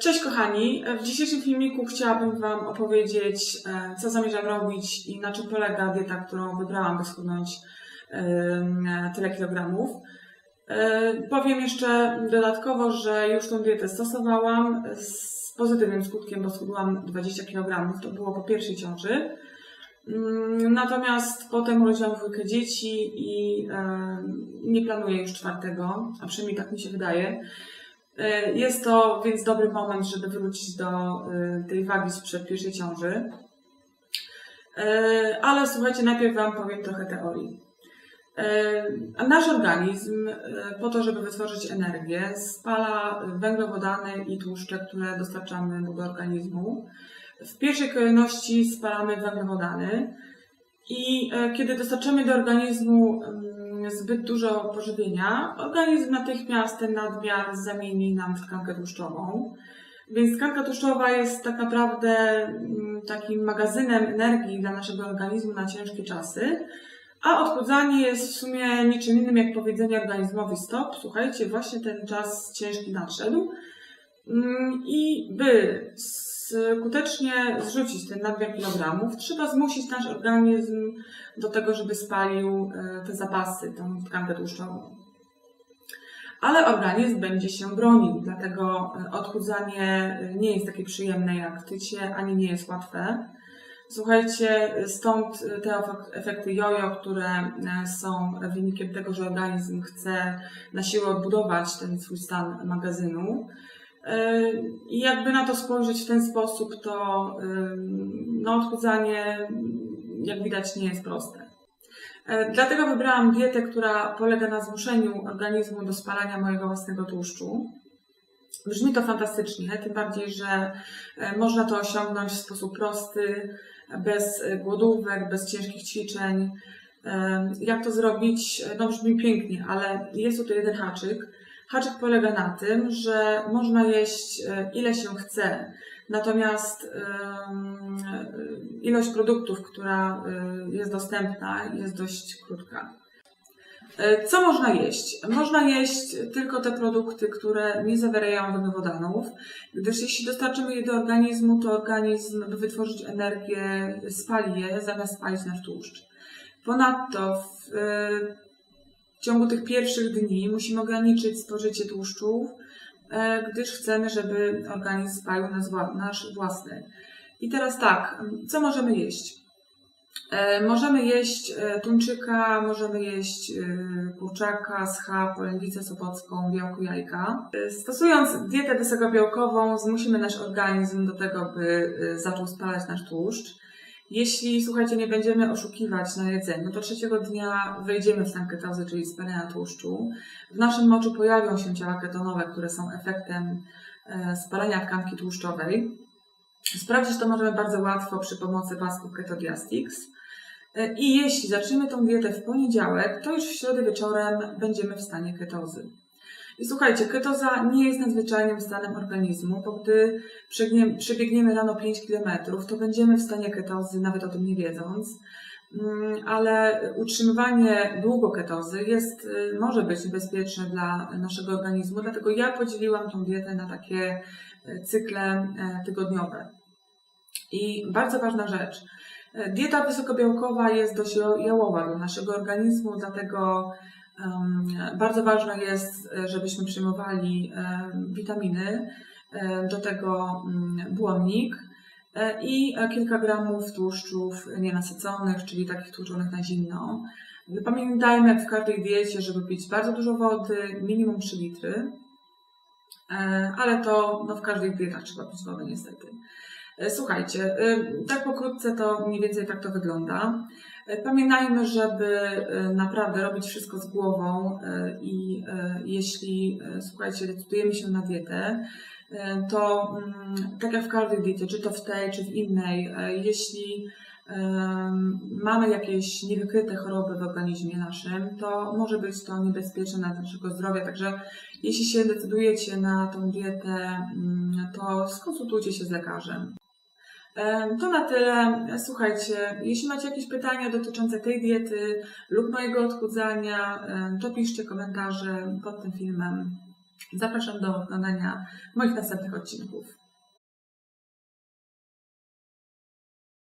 Cześć kochani, w dzisiejszym filmiku chciałabym Wam opowiedzieć, e, co zamierzam robić i na czym polega dieta, którą wybrałam, by schudnąć tyle kilogramów. E, Powiem jeszcze dodatkowo, że już tą dietę stosowałam z pozytywnym skutkiem, bo schudłam 20 kg, to było po pierwszej ciąży. Mm, Natomiast potem urodziłam dwójkę dzieci i nie planuję już czwartego, a przynajmniej tak mi się wydaje. E, Jest to więc dobry moment, żeby wrócić do e, tej wagi sprzed pierwszej ciąży. E, Ale słuchajcie, najpierw Wam powiem trochę teorii. Nasz organizm, po to, żeby wytworzyć energię, spala węglowodany i tłuszcze, które dostarczamy mu do organizmu. W pierwszej kolejności spalamy węglowodany i e, kiedy dostarczamy do organizmu mm, zbyt dużo pożywienia, organizm natychmiast ten nadmiar zamieni nam w tkankę tłuszczową. Więc tkanka tłuszczowa jest tak naprawdę mm, takim magazynem energii dla naszego organizmu na ciężkie czasy, a odchudzanie jest w sumie niczym innym jak powiedzenie organizmowi stop, słuchajcie, właśnie ten czas ciężki nadszedł. Mm, I by skutecznie zrzucić ten nadmiar kilogramów, trzeba zmusić nasz organizm do tego, żeby spalił e, te zapasy, tą tkankę tłuszczową. Ale organizm będzie się bronił, dlatego e, odchudzanie nie jest takie przyjemne jak tycie, ani nie jest łatwe. Słuchajcie, stąd te efek- efekty jojo, które e, są wynikiem tego, że organizm chce na siłę odbudować ten swój stan magazynu. E, I jakby na to spojrzeć w ten sposób, to no, odchudzanie, jak widać, nie jest proste. E, Dlatego wybrałam dietę, która polega na zmuszeniu organizmu do spalania mojego własnego tłuszczu. Brzmi to fantastycznie, tym bardziej, że e, można to osiągnąć w sposób prosty, bez głodówek, bez ciężkich ćwiczeń. Jak to zrobić? No brzmi pięknie, ale jest tutaj jeden haczyk. Haczyk polega na tym, że można jeść e, ile się chce, natomiast ilość produktów, która e, jest dostępna, jest dość krótka. E, Co można jeść? Można jeść tylko te produkty, które nie zawierają węglowodanów, gdyż jeśli dostarczymy je do organizmu, to organizm, by wytworzyć energię, spali je zamiast spalić nasz tłuszcz. Ponadto w ciągu tych pierwszych dni musimy ograniczyć spożycie tłuszczów, e, gdyż chcemy, żeby organizm spalił nasz wła- nasz własny. I teraz tak, co możemy jeść? E, Możemy jeść e, tuńczyka, możemy jeść kurczaka, schab, polędwicę sopocką, białko jajka. Stosując dietę wysokobiałkową, zmusimy nasz organizm do tego, by zaczął spalać nasz tłuszcz. Jeśli, słuchajcie, nie będziemy oszukiwać na jedzeniu, to trzeciego dnia wejdziemy w stan ketozy, czyli spalenia tłuszczu. W naszym moczu pojawią się ciała ketonowe, które są efektem e, spalenia tkanki tłuszczowej. Sprawdzić to możemy bardzo łatwo przy pomocy pasków Ketodiastix. E, I jeśli zaczniemy tą dietę w poniedziałek, to już w środę wieczorem będziemy w stanie ketozy. I słuchajcie, ketoza nie jest nadzwyczajnym stanem organizmu, bo gdy przebiegniemy rano 5 km, to będziemy w stanie ketozy, nawet o tym nie wiedząc. Mm, Ale utrzymywanie długo ketozy jest, y, może być niebezpieczne dla naszego organizmu, dlatego ja podzieliłam tą dietę na takie y, cykle e, tygodniowe. I bardzo ważna rzecz. Dieta wysokobiałkowa jest dość jałowa dla naszego organizmu, dlatego bardzo ważne jest, e, żebyśmy przyjmowali em, witaminy, e, do tego mm, błonnik e, i e, kilka gramów tłuszczów nienasyconych, czyli takich tłuczonych na zimno. Pamiętajmy, jak w każdej diecie, żeby pić bardzo dużo wody, minimum 3 litry, E, ale to no, w każdej dietach trzeba pić wodę niestety. E, Słuchajcie, tak pokrótce to mniej więcej tak to wygląda. Pamiętajmy, żeby e, naprawdę robić wszystko z głową e, i e, jeśli, słuchajcie, decydujemy się na dietę, to mm, tak jak w każdej diecie, czy to w tej, czy w innej, jeśli mamy jakieś niewykryte choroby w organizmie naszym, to może być to niebezpieczne dla naszego zdrowia, także jeśli się decydujecie na tą dietę, mm, to skonsultujcie się z lekarzem. To na tyle. Słuchajcie, jeśli macie jakieś pytania dotyczące tej diety lub mojego odchudzania, to piszcie komentarze pod tym filmem. Zapraszam do oglądania moich następnych odcinków.